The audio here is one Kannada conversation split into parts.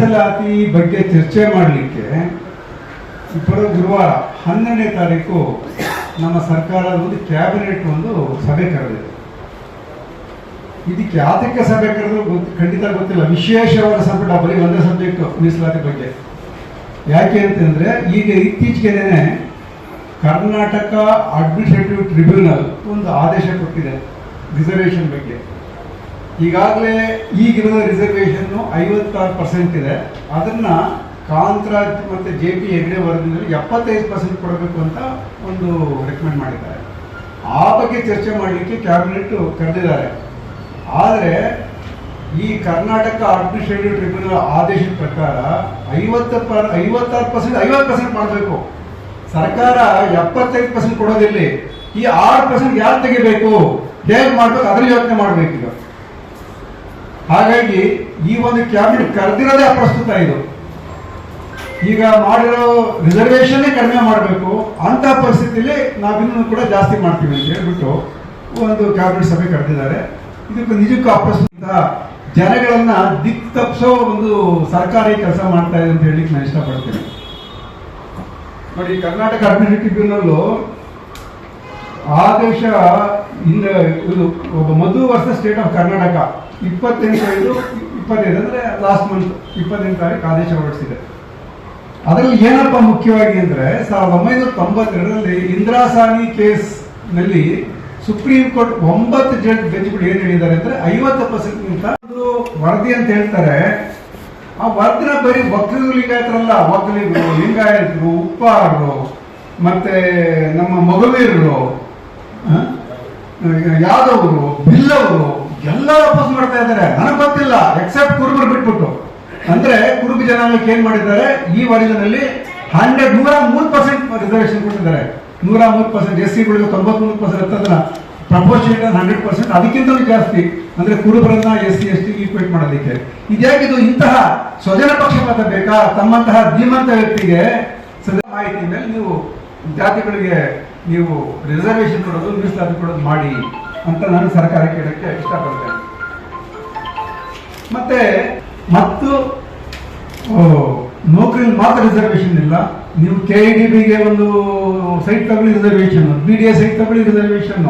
ಮೀಸಲಾತಿ ಬಗ್ಗೆ ಚರ್ಚೆ ಮಾಡಲಿಕ್ಕೆ ಬರೋ ಗುರುವಾರ ಹನ್ನೆರಡನೇ ತಾರೀಕು ನಮ್ಮ ಸರ್ಕಾರ ಒಂದು ಕ್ಯಾಬಿನೆಟ್ ಒಂದು ಸಭೆ ಕರೆದಿದೆ. ಇದಕ್ಕೆ ಯಾತಕ್ಕೆ ಸಭೆ ಕರೆದ್ರು ಗೊತ್ತು, ಖಂಡಿತ ಗೊತ್ತಿಲ್ಲ. ವಿಶೇಷವಾದ ಸಂಪುಟ, ಬರೀ ಒಂದೇ ಸಬ್ಜೆಕ್ಟ್ ಮೀಸಲಾತಿ ಬಗ್ಗೆ. ಯಾಕೆ ಅಂತಂದ್ರೆ, ಈಗ ಇತ್ತೀಚೆಗೆ ಕರ್ನಾಟಕ ಅಡ್ಮಿನಿಸ್ಟ್ರೇಟಿವ್ ಟ್ರಿಬ್ಯುನಲ್ ಒಂದು ಆದೇಶ ಕೊಟ್ಟಿದೆ ರಿಸರ್ವೇಷನ್ ಬಗ್ಗೆ. ಈಗಾಗಲೇ ಈಗಿರುವ ರಿಸರ್ವೇಷನ್ನು ಐವತ್ತಾರು ಪರ್ಸೆಂಟ್ ಇದೆ. ಅದನ್ನು ಕಾಂತರಾಜ್ ಮತ್ತು ಜೆ ಪಿ ಹೆಗ್ಡೆ ವರದಿನಲ್ಲಿ ಎಪ್ಪತ್ತೈದು ಪರ್ಸೆಂಟ್ ಕೊಡಬೇಕು ಅಂತ ಒಂದು ರೆಕಮೆಂಡ್ ಮಾಡಿದ್ದಾರೆ. ಆ ಬಗ್ಗೆ ಚರ್ಚೆ ಮಾಡಲಿಕ್ಕೆ ಕ್ಯಾಬಿನೆಟ್ ಕರೆದಿದ್ದಾರೆ. ಆದರೆ ಈ ಕರ್ನಾಟಕ ಅಡ್ಮಿನಿಸ್ಟ್ರೇಟಿವ್ ಟ್ರಿಬ್ಯುನಲ್ ಆದೇಶದ ಪ್ರಕಾರ ಐವತ್ತು ಪರ್ ಐವತ್ತಾರು ಪರ್ಸೆಂಟ್ ಐವತ್ತು ಪರ್ಸೆಂಟ್ ಮಾಡಬೇಕು. ಸರ್ಕಾರ ಎಪ್ಪತ್ತೈದು ಪರ್ಸೆಂಟ್ ಕೊಡೋದಿಲ್ಲ. ಈ ಆರು ಪರ್ಸೆಂಟ್ ಯಾರು ತೆಗಿಬೇಕು? ಹೇಗೆ ಮಾಡ್ಬೇಕು? ಅದರಲ್ಲಿ ಯೋಚನೆ ಮಾಡಬೇಕು ಈಗ ಹಾಗಾಗಿ ಈ ಒಂದು ಕ್ಯಾಬಿನೆಟ್ ಕರೆದಿರೋದೇ ಅಪ್ರಸ್ತುತ ಇದು. ಈಗ ಮಾಡಿರೋ ರಿಸರ್ವೇಷನ್ನೇ ಕಡಿಮೆ ಮಾಡಬೇಕು. ಅಂತ ಪರಿಸ್ಥಿತಿಯಲ್ಲಿ ನಾವಿನ್ನೂ ಕೂಡ ಜಾಸ್ತಿ ಮಾಡ್ತೀವಿ ಅಂತ ಹೇಳ್ಬಿಟ್ಟು ಒಂದು ಕ್ಯಾಬಿನೆಟ್ ಸಭೆ ಕರೆದಿದ್ದಾರೆ. ಇದಕ್ಕೆ ನಿಜಕ್ಕೂ ಅಪ್ರಸ್ತುತ. ಜನಗಳನ್ನ ದಿಕ್ ತಪ್ಪಿಸೋ ಒಂದು ಸರ್ಕಾರಿ ಕೆಲಸ ಮಾಡ್ತಾ ಇದೆ ಅಂತ ಹೇಳಲಿಕ್ಕೆ ನಾನು ಇಷ್ಟಪಡ್ತೀನಿ. ನೋಡಿ, ಕರ್ನಾಟಕ ಅಡ್ಮಿನಿಸ್ಟ್ರೇಟಿವ್ ಟ್ರಿಬ್ಯುನಲ್ ಆದೇಶ ಇಂದ ಇದು ಮಧು ವರ್ಷ ಸ್ಟೇಟ್ ಆಫ್ ಕರ್ನಾಟಕ. ಇಪ್ಪತ್ತೆಂಟು ಐದು ಇಪ್ಪತ್ತೈದು ಅಂದ್ರೆ ಲಾಸ್ಟ್ ಮಂತ್ ಇಪ್ಪತ್ತೆಂಟು ತಾರೀಕು ಆದೇಶ ಹೊರಡಿಸಿದೆ. ಅದರಲ್ಲಿ ಏನಪ್ಪ ಮುಖ್ಯವಾಗಿ ಅಂದ್ರೆ ಸಾವಿರದ ಒಂಬೈನೂರ ತೊಂಬತ್ತೆರಡರಲ್ಲಿ ಇಂದಿರಾಸಾನಿ ಕೇಸ್ನಲ್ಲಿ ಸುಪ್ರೀಂ ಕೋರ್ಟ್ ಒಂಬತ್ತು ಜಡ್ ಬೆಂಚ್ಗಳು ಏನು ಹೇಳಿದ್ದಾರೆ ಅಂದ್ರೆ ಐವತ್ತು ಪರ್ಸೆಂಟ್ಗಿಂತ ಒಂದು ವರದಿ ಅಂತ ಹೇಳ್ತಾರೆ. ಆ ವರದಿನ ಬರೀ ಒಕ್ಕಲಿಗರು ಲಿಂಗಾಯತರಲ್ಲ ಒಕ್ಕಲಿಗರು ಲಿಂಗಾಯತರು, ಉಪ್ಪಾರರು, ಮತ್ತೆ ನಮ್ಮ ಮಗವೀರರು ಯಾದವರು, ಬಿಲ್ಲವರು ಎಲ್ಲ ವಾಪಸ್ ಮಾಡ್ತಾ ಇದ್ದಾರೆ. ನನಗೆ ಗೊತ್ತಿಲ್ಲ ಎಕ್ಸೆಪ್ಟ್ ಕುರುಬರು ಬಿಟ್ಬಿಟ್ಟು. ಅಂದ್ರೆ ಕುರುಬ ಜನಾಂಗಕ್ಕೆ ಏನ್ ಮಾಡಿದ್ದಾರೆ? ಈ ವರ್ಷದಲ್ಲಿ ಹಂಡ್ರೆಡ್ ನೂರ ಮೂರು ಪರ್ಸೆಂಟ್ ರಿಸರ್ವೇಶನ್ ಕೊಟ್ಟಿದ್ದಾರೆ. ನೂರ ಮೂರು ಪರ್ಸೆಂಟ್ ಎಸ್ ಸಿಗಳಿಗೆ ತೊಂಬತ್ಮೂರು ಪರ್ಸೆಂಟ್ ಅಂತ ಪ್ರಪೋಷನ್ ಹಂಡ್ರೆಡ್ ಪರ್ಸೆಂಟ್ ಅದಕ್ಕಿಂತಲೂ ಜಾಸ್ತಿ ಅಂದ್ರೆ ಕುರುಬರನ್ನ S C S T equate ಮಾಡೋದಕ್ಕೆ ಇದ್ಯಾಕಿದು ಇಂತಹ ಸ್ವಜನ ಪಕ್ಷಪಾತ ಬೇಕಾ? ತಮ್ಮಂತಹ ಧೀಮಂತ ವ್ಯಕ್ತಿಗೆ ಸದಾ ಮಾಹಿತಿ ಮೇಲೆ ನೀವು ಜಾತಿಗಳಿಗೆ ನೀವು ರಿಸರ್ವೇಷನ್ ಕೊಡೋದು ಮೀಸಲಾತಿ ಕೊಡೋದು ಮಾಡಿ ಅಂತ ನಾನು ಸರ್ಕಾರ ಕೇಳಕ್ಕೆ ಇಷ್ಟಪಡ್ತೇನೆ. ಮತ್ತೆ, ಮತ್ತು ನೌಕರಿ ಮಾತ್ರ ರಿಸರ್ವೇಷನ್ ಇಲ್ಲ. ನೀವು ಕೆ ಐ ಡಿ ಬಿಗೆ ಒಂದು ಸೈಟ್ ತಗೊಳ್ಳಿ reservation B D A site ತಗೊಳ್ಳಿ ರಿಸರ್ವೇಷನ್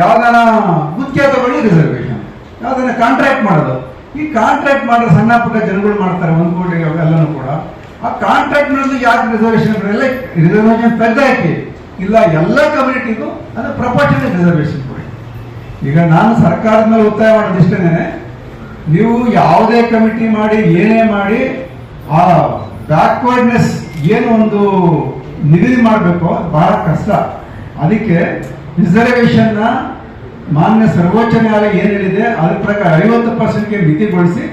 ಯಾವ್ದಾನ ಗುತ್ತಿಗೆ ತಗೊಳ್ಳಿ ರಿಸರ್ವೇಷನ್ ಯಾವ್ದಾನ ಕಾಂಟ್ರಾಕ್ಟ್ ಮಾಡೋದು. ಈ ಕಾಂಟ್ರಾಕ್ಟ್ ಮಾಡಿದ್ರೆ ಸಣ್ಣ ಪುಟ್ಟ ಜನಗಳು ಮಾಡ್ತಾರೆ, ಒಂದು ಕೋಟಿ ಎಲ್ಲನೂ ಕೂಡ. ಆ ಕಾಂಟ್ರಾಕ್ಟ್ ಮಾಡೋದು ಯಾಕೆ ರಿಸರ್ವೇಷನ್ ಎಲ್ಲ ರಿಸರ್ವೇಶನ್ ತೆಗ್ದಾಕಿ ಇಲ್ಲ, ಎಲ್ಲ ಕಮ್ಯುನಿಟಿಗೂ ಅಂದರೆ ಪ್ರಾಪರ್ಟಿನ ರಿಸರ್ವೇಶನ್ ಕೊಡಿ. ಈಗ ನಾನು ಸರ್ಕಾರದ ಮೇಲೆ ಒತ್ತಾಯ ಮಾಡೋದು ಇಷ್ಟೇನೆ ನೀವು ಯಾವುದೇ ಕಮಿಟಿ ಮಾಡಿ, ಏನೇ ಮಾಡಿ, ಆ ಬ್ಯಾಕ್ವರ್ಡ್ನೆಸ್ ಏನು ಒಂದು ನಿಗದಿ ಮಾಡಬೇಕು ಬಹಳ ಕಷ್ಟ. ಅದಕ್ಕೆ ರಿಸರ್ವೇಶನ್ನ ಮಾನ್ಯ ಸರ್ವೋಚ್ಚ ನ್ಯಾಯಾಲಯ ಏನು ಹೇಳಿದೆ, ಅದ್ರ ಪ್ರಕಾರ ಐವತ್ತು ಪರ್ಸೆಂಟ್ಗೆ ಮಿತಿಗೊಳಿಸಿ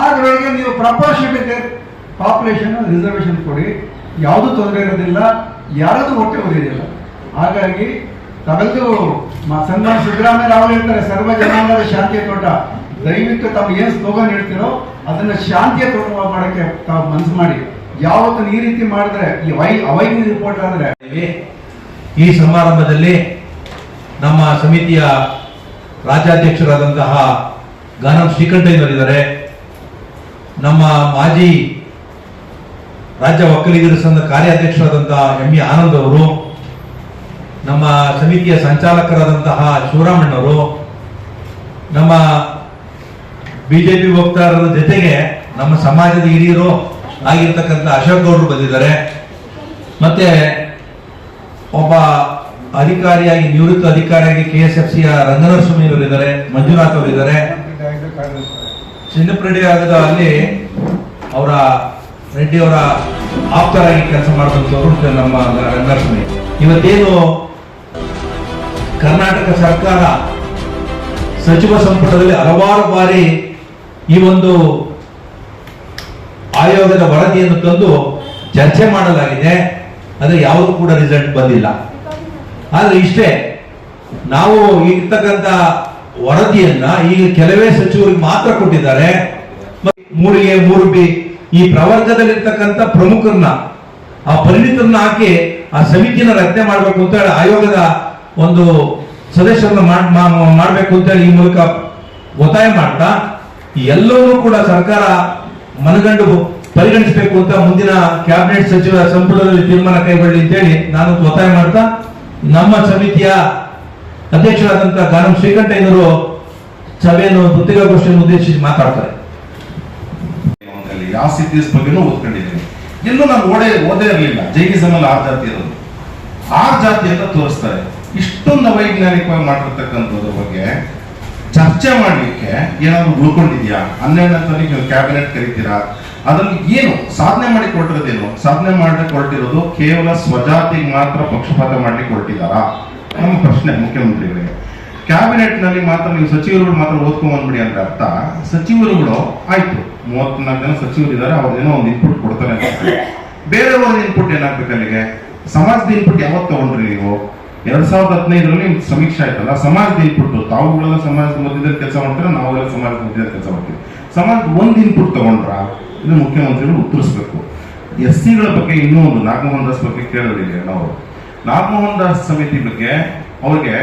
ಅದರೊಳಗೆ ನೀವು ಪ್ರಪೋರ್ಷನಲ್ ಪಾಪ್ಯುಲೇಷನ್ ರಿಸರ್ವೇಶನ್ ಕೊಡಿ. ಯಾವುದೂ ತೊಂದರೆ ಇರೋದಿಲ್ಲ ಯಾರದು ಹೊಟ್ಟೆ ಒರೆಯೋದಿಲ್ಲ ಹಾಗಾಗಿ ತಾವೆಲ್ಲರೂ ಸನ್ಮಾನ ಸಿದ್ದರಾಮಯ್ಯ ರಾವ್ ಹೇಳ್ತಾರೆ, ಸರ್ವ ಜನಾಂಗದ ಶಾಂತಿಯ ತೋಟ. ದಯವಿಟ್ಟು ತಮ್ಮ ಏನು ಸ್ಲೋಗನ್ ಹೇಳ್ತಿರೋ ಅದನ್ನ ಶಾಂತಿಯ ತೋಟ ಮಾಡಕ್ಕೆ ತಾವು ಮನಸ್ಸು ಮಾಡಿ. ಯಾವತ್ತು ಈ ರೀತಿ ಮಾಡಿದ್ರೆ, ಈ ವೈ ರಿಪೋರ್ಟ್ ಆದ್ರೆ. ಈ ಸಮಾರಂಭದಲ್ಲಿ ನಮ್ಮ ಸಮಿತಿಯ ರಾಜ್ಯಾಧ್ಯಕ್ಷರಾದಂತಹ ಗಾನಂ ಶ್ರೀಕಂಠಯ್ಯನವರಿದ್ದಾರೆ. ನಮ್ಮ ಮಾಜಿ ರಾಜ್ಯ ಒಕ್ಕಲಿಗರ ಸಂಘ ಕಾರ್ಯಾಧ್ಯಕ್ಷರಾದಂತಹ ಎಂ ಎ ಆನಂದ್ ಅವರು ನಮ್ಮ ಸಮಿತಿಯ ಸಂಚಾಲಕರಾದಂತಹ ಶಿವರಾಮಣ್ಣವರು ನಮ್ಮ ಬಿಜೆಪಿ ವಕ್ತಾರರ ಜೊತೆಗೆ ನಮ್ಮ ಸಮಾಜದ ಹಿರಿಯರು ಆಗಿರ್ತಕ್ಕಂಥ ಅಶೋಕ್ ಗೌಡರು ಬಂದಿದ್ದಾರೆ. ಮತ್ತೆ ಒಬ್ಬ ಅಧಿಕಾರಿಯಾಗಿ ನಿವೃತ್ತ ಅಧಿಕಾರಿಯಾಗಿ ಕೆ ಎಸ್ ಎಫ್ ಸಿಯ ರಂಗನರಸ್ವಾಮಿ ಅವರು ಇದ್ದಾರೆ ಮಂಜುನಾಥ್ ಅವರು ಇದ್ದಾರೆ ಚಿನ್ನಪ್ರೆಡ್ಡಿ ಆಗದ ಅಲ್ಲಿ ಅವರ ರೆಡ್ಡಿ ಅವರ ಆಪ್ತರಾಗಿ ಕೆಲಸ ಮಾಡಿದಂಥವ್ರು ನಮ್ಮ ರಂಗನರಸ್ವಾಮಿ ಇವತ್ತೇನು ಕರ್ನಾಟಕ ಸರ್ಕಾರ ಸಚಿವ ಸಂಪುಟದಲ್ಲಿ ಹಲವಾರು ಬಾರಿ ಈ ಒಂದು ಆಯೋಗದ ವರದಿಯನ್ನು ತಂದು ಚರ್ಚೆ ಮಾಡಲಾಗಿದೆ. ಆದರೆ ಯಾವುದು ಕೂಡ ರಿಸಲ್ಟ್ ಬಂದಿಲ್ಲ. ಆದರೆ ಇಷ್ಟೇ, ನಾವು ಇರ್ತಕ್ಕಂಥ ವರದಿಯನ್ನ ಈಗ ಕೆಲವೇ ಸಚಿವರಿಗೆ ಮಾತ್ರ ಕೊಟ್ಟಿದ್ದಾರೆ. ಮೂರಿಗೆ, ಮೂರು ಬಿ ಈ ಪ್ರವರ್ಗದಲ್ಲಿರ್ತಕ್ಕಂಥ ಪ್ರಮುಖರನ್ನ, ಆ ಪರಿಣಿತರನ್ನ ಹಾಕಿ ಆ ಸಮಿತಿನ ರಚನೆ ಮಾಡಬೇಕು ಅಂತ ಹೇಳಿ ಆಯೋಗದ ಒಂದು ಸದಸ್ಯರನ್ನ ಮಾಡಬೇಕು ಅಂತ ಹೇಳಿ ಈ ಮೂಲಕ ಒತ್ತಾಯ ಮಾಡ್ತಾ ಎಲ್ಲವನ್ನೂ ಕೂಡ ಸರ್ಕಾರ ಮನಗಂಡು ಪರಿಗಣಿಸಬೇಕು ಅಂತ ಮುಂದಿನ ಕ್ಯಾಬಿನೆಟ್ ಸಚಿವ ಸಂಪುಟದಲ್ಲಿ ತೀರ್ಮಾನ ಕೈಗೊಳ್ಳಿ ಅಂತೇಳಿ ನಾನು ಒತ್ತಾಯ ಮಾಡ್ತಾ, ನಮ್ಮ ಸಮಿತಿಯ ಅಧ್ಯಕ್ಷರಾದಂತಹ ಗಾನಂ ಶ್ರೀಕಂಠಯ್ಯನವರು ಸಭೆಯನ್ನು ಪತ್ರಿಕಾಗೋಷ್ಠಿಯನ್ನು ಉದ್ದೇಶಿಸಿ ಮಾತಾಡ್ತಾರೆ. ಯಾವ ಸಿಟೀಸ್ ಬಗ್ಗೆನೂ ಓದ್ಕೊಂಡಿದ್ದೀನಿ. ಎಲ್ಲೂ ನಾನು ಓಡೇ, ಓದೇ ಇರಲಿಲ್ಲ. ಜೈನಿಸಮ್ ಅಲ್ಲಿ ಆ ಜಾತಿ ಇರೋದು. ಆ ಜಾತಿ ಅಂತ ತೋರಿಸ್ತಾರೆ. ಇಷ್ಟೊಂದು ವೈಜ್ಞಾನಿಕವಾಗಿ ಮಾಡಿರ್ತಕ್ಕಂಥದ್ರ ಬಗ್ಗೆ ಚರ್ಚೆ ಮಾಡಲಿಕ್ಕೆ ಏನಾದ್ರು ಉಳ್ಕೊಂಡಿದ್ಯಾ? ಹನ್ನೆರಡನೇ ತಾರೀಕು ಕ್ಯಾಬಿನೆಟ್ ಕರಿತೀರಾ? ಅದನ್ನು ಏನು ಸಾಧನೆ ಮಾಡಿ ಕೊಟ್ಟಿರೋದೇನು? ಸಾಧನೆ ಮಾಡಲಿಕ್ಕೆ ಕೊಟ್ಟಿರೋದು ಕೇವಲ ಸ್ವಜಾತಿಗೆ ಮಾತ್ರ ಪಕ್ಷಪಾತ ಮಾಡ್ಲಿಕ್ಕೆ ಹೊರಟಿದಾರಾ ನಮ್ಮ ಪ್ರಶ್ನೆ ಮುಖ್ಯಮಂತ್ರಿಗಳಿಗೆ ಕ್ಯಾಬಿನೆಟ್ನಲ್ಲಿ ಮಾತ್ರ ನೀವು ಸಚಿವರುಗಳು ಮಾತ್ರ ಓದ್ಕೊಂಬಂದ್ಬಿಡಿ ಅಂತ ಅರ್ಥ. ಸಚಿವರುಗಳು ಆಯ್ತು. ಮೂವತ್ನಾಲ್ಕು ಜನ ಸಚಿವರು ಇದ್ದಾರೆ ಅವ್ರದ್ದೇನೋ ಒಂದು ಇನ್ಪುಟ್ ಕೊಡ್ತಾರೆ ಬೇರೆಯವ್ರ ಇನ್ಪುಟ್ ಏನಾಗ್ಬೇಕು ಅಲ್ಲಿಗೆ? ಸಮಾಜದ ಇನ್ಪುಟ್ ಯಾವತ್ತು ತಗೊಂಡ್ರಿ ನೀವು? ಎರಡ್ ಸಾವಿರದ ಹದಿನೈದರಲ್ಲಿ ಸಮೀಕ್ಷೆ ಆಯ್ತಲ್ಲ, ಸಮಾಜದ ಇನ್ಪುಟ್ ತಾವುಗಳೆಲ್ಲ ಸಮಾಜದ ಮಧ್ಯದಲ್ಲಿ ಕೆಲಸ ಮಾಡ್ತಾರೆ, ನಾವೆಲ್ಲ ಸಮಾಜದ ಮಧ್ಯದಲ್ಲಿ ಕೆಲಸ ಮಾಡ್ತೀವಿ. ಸಮಾಜದ ಒಂದು ಇನ್ಪುಟ್ ತಗೊಂಡ್ರ ಇದು ಮುಖ್ಯಮಂತ್ರಿಗಳು ಉತ್ತರಿಸ್ಬೇಕು. ಎಸ್ ಸಿಗಳ ಬಗ್ಗೆ ಇನ್ನೂ ಒಂದು ನಾಗಮೋಹನ್ ದಾಸ್ ಬಗ್ಗೆ ಕೇಳೋದಿಲ್ಲ ನಾವು ನಾಗಮೋಹನ್ ದಾಸ್ ಸಮಿತಿ ಬಗ್ಗೆ ಅವ್ರಿಗೆ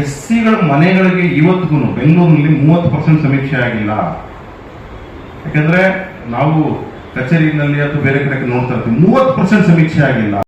ಎಸ್ ಸಿಗಳ ಮನೆಗಳಿಗೆ ಇವತ್ತಿಗೂ ಬೆಂಗಳೂರಿನಲ್ಲಿ ಮೂವತ್ತು ಪರ್ಸೆಂಟ್ ಸಮೀಕ್ಷೆ ಆಗಿಲ್ಲ. ಯಾಕಂದ್ರೆ ನಾವು ಕಚೇರಿನಲ್ಲಿ ಅಥವಾ ಬೇರೆ ಕಡೆ ನೋಡ್ತಾ ಇರ್ತೀವಿ, ಮೂವತ್ತು ಪರ್ಸೆಂಟ್ ಸಮೀಕ್ಷೆ ಆಗಿಲ್ಲ.